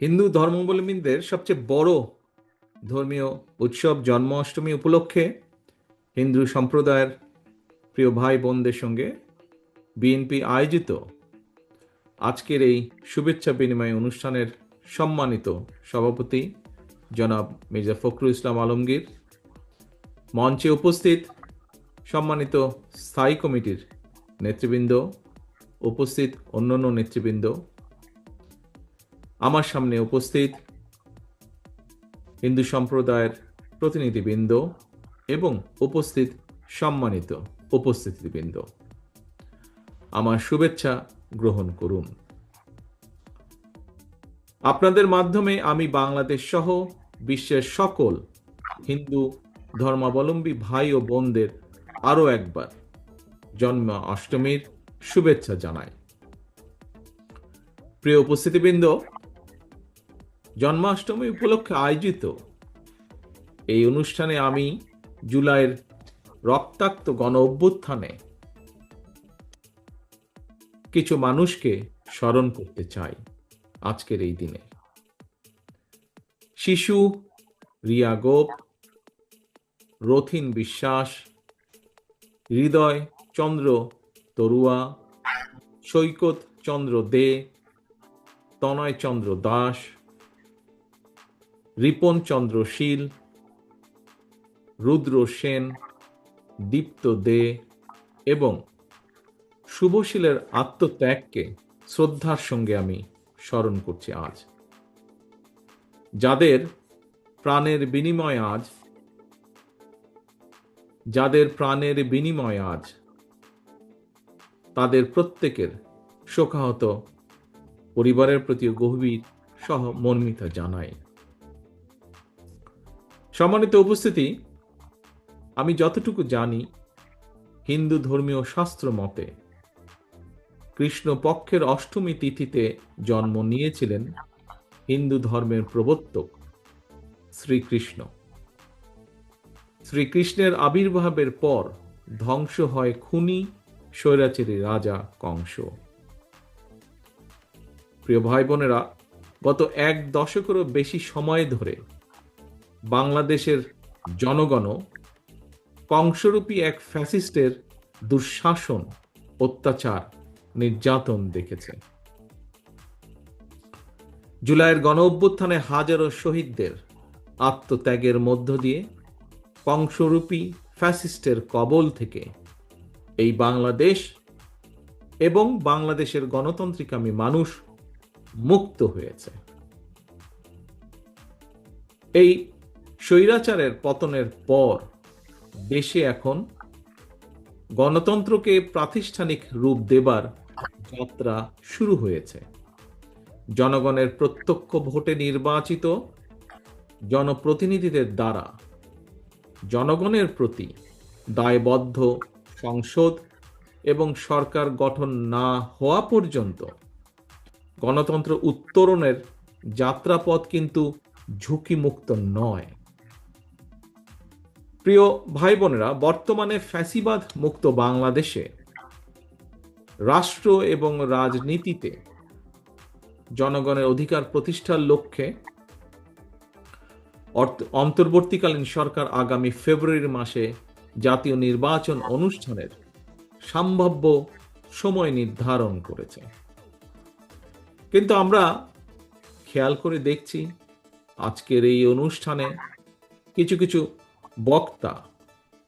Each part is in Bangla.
হিন্দু ধর্মাবলম্বীদের সবচেয়ে বড় ধর্মীয় উৎসব জন্মাষ্টমী উপলক্ষে হিন্দু সম্প্রদায়ের প্রিয় ভাই বোনদের সঙ্গে বিএনপি আয়োজিত আজকের এই শুভেচ্ছা বিনিময় অনুষ্ঠানের সম্মানিত সভাপতি জনাব মির্জা ফখরুল ইসলাম আলমগীর। মঞ্চে উপস্থিত সম্মানিত স্থায়ী কমিটির নেতৃবৃন্দ, উপস্থিত অন্যান্য নেতৃবৃন্দ আমার সামনে উপস্থিত হিন্দু সম্প্রদায়ের প্রতিনিধিবৃন্দ এবং উপস্থিত সম্মানিত উপস্থিতিবৃন্দ। আমার শুভেচ্ছা গ্রহণ করুন। আপনাদের মাধ্যমে আমি বাংলাদেশ সহ বিশ্বের সকল হিন্দু ধর্মাবলম্বী ভাই ও বোনদের আরও একবার জন্ম অষ্টমীর শুভেচ্ছা জানাই। প্রিয় উপস্থিতিবৃন্দ জন্মাষ্টমী উপলক্ষে আয়োজিত এই অনুষ্ঠানে আমি জুলাইয়ের রক্তাক্ত গণ অভ্যুত্থানে কিছু মানুষকে স্মরণ করতে চাই আজকের এই দিনে। শিশু রিয়া গোপ, রথিন বিশ্বাস, হৃদয় চন্দ্র তরুয়া, সৈকত চন্দ্র দে, তনয় চন্দ্র দাস রিপন চন্দ্র শীল, রুদ্র সেন, দীপ্ত দে এবং শুভশীলের আত্মত্যাগকে শ্রদ্ধার সঙ্গে আমি স্মরণ করছি আজ। যাদের প্রাণের বিনিময় আজ, যাদের প্রাণের বিনিময় আজ, তাদের প্রত্যেকের শোকাহত পরিবারের প্রতি গভীর সহ মর্মিতা জানাই। সম্মানিত উপস্থিতি, আমি যতটুকু জানি, হিন্দু ধর্মীয় শাস্ত্র মতে কৃষ্ণ পক্ষের অষ্টমী তিথিতে জন্ম নিয়েছিলেন হিন্দু ধর্মের প্রবর্তক শ্রীকৃষ্ণ। শ্রীকৃষ্ণের আবির্ভাবের পর ধ্বংস হয় খুনি স্বৈরাচারী রাজা কংস। প্রিয় ভাই বোনেরা, গত এক দশকেরও বেশি সময় ধরে বাংলাদেশের জনগণ কংসরূপী এক ফ্যাসিস্টের দুঃশাসন, অত্যাচার, নির্যাতন দেখেছে। জুলাইয়ের গণ অভ্যুত্থানে হাজারো শহীদদের আত্মত্যাগের মধ্য দিয়ে কংসরূপী ফ্যাসিস্টের কবল থেকে এই বাংলাদেশ এবং বাংলাদেশের গণতান্ত্রিকামী মানুষ মুক্ত হয়েছে। এই স্বৈরাচারের পতনের পর দেশে এখন গণতন্ত্রকে প্রাতিষ্ঠানিক রূপ দেবার যাত্রা শুরু হয়েছে। জনগণের প্রত্যক্ষ ভোটে নির্বাচিত জনপ্রতিনিধিদের দ্বারা জনগণের প্রতি দায়বদ্ধ সংসদ এবং সরকার গঠন না হওয়া পর্যন্ত গণতন্ত্র উত্তরণের যাত্রাপথ কিন্তু ঝুঁকিমুক্ত নয়। প্রিয় ভাই বোনেরা বর্তমানে ফ্যাসিবাদ মুক্ত বাংলাদেশে রাষ্ট্র এবং রাজনীতিতে জনগণের অধিকার প্রতিষ্ঠার লক্ষ্যে অন্তর্বর্তীকালীন সরকার আগামী ফেব্রুয়ারি মাসে জাতীয় নির্বাচন অনুষ্ঠানের সম্ভাব্য সময় নির্ধারণ করেছে। কিন্তু আমরা খেয়াল করে দেখছি, আজকের এই অনুষ্ঠানে কিছু কিছু বক্তা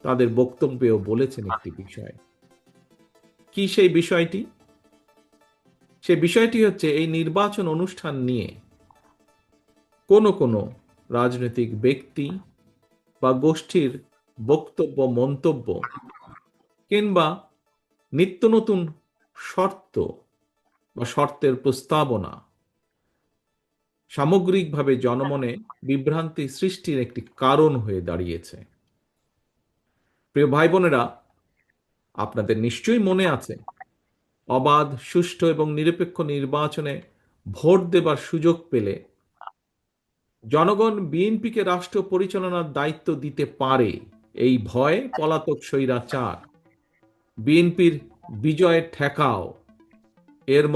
তাদের বক্তব্যেও বলেছেন একটি বিষয়। কি সেই বিষয়টি? সেই বিষয়টি হচ্ছে, এই নির্বাচন অনুষ্ঠান নিয়ে কোনো কোনো রাজনৈতিক ব্যক্তি বা গোষ্ঠীর বক্তব্য, মন্তব্য কিংবা নিত্য নতুন শর্ত বা শর্তের প্রস্তাবনা সামগ্রিকভাবে জনমনে বিভ্রান্তি সৃষ্টির একটি কারণ হয়ে দাঁড়িয়েছে। প্রিয় ভাই বোনেরা আপনাদের নিশ্চয়ই মনে আছে, অবাধ, সুষ্ঠু এবং নিরপেক্ষ নির্বাচনে ভোট দেবার সুযোগ পেলে জনগণ বিএনপিকে রাষ্ট্র পরিচালনার দায়িত্ব দিতে পারে এই ভয়ে পলাতক স্বৈরাচার বিএনপির বিজয় ঠেকাও। এর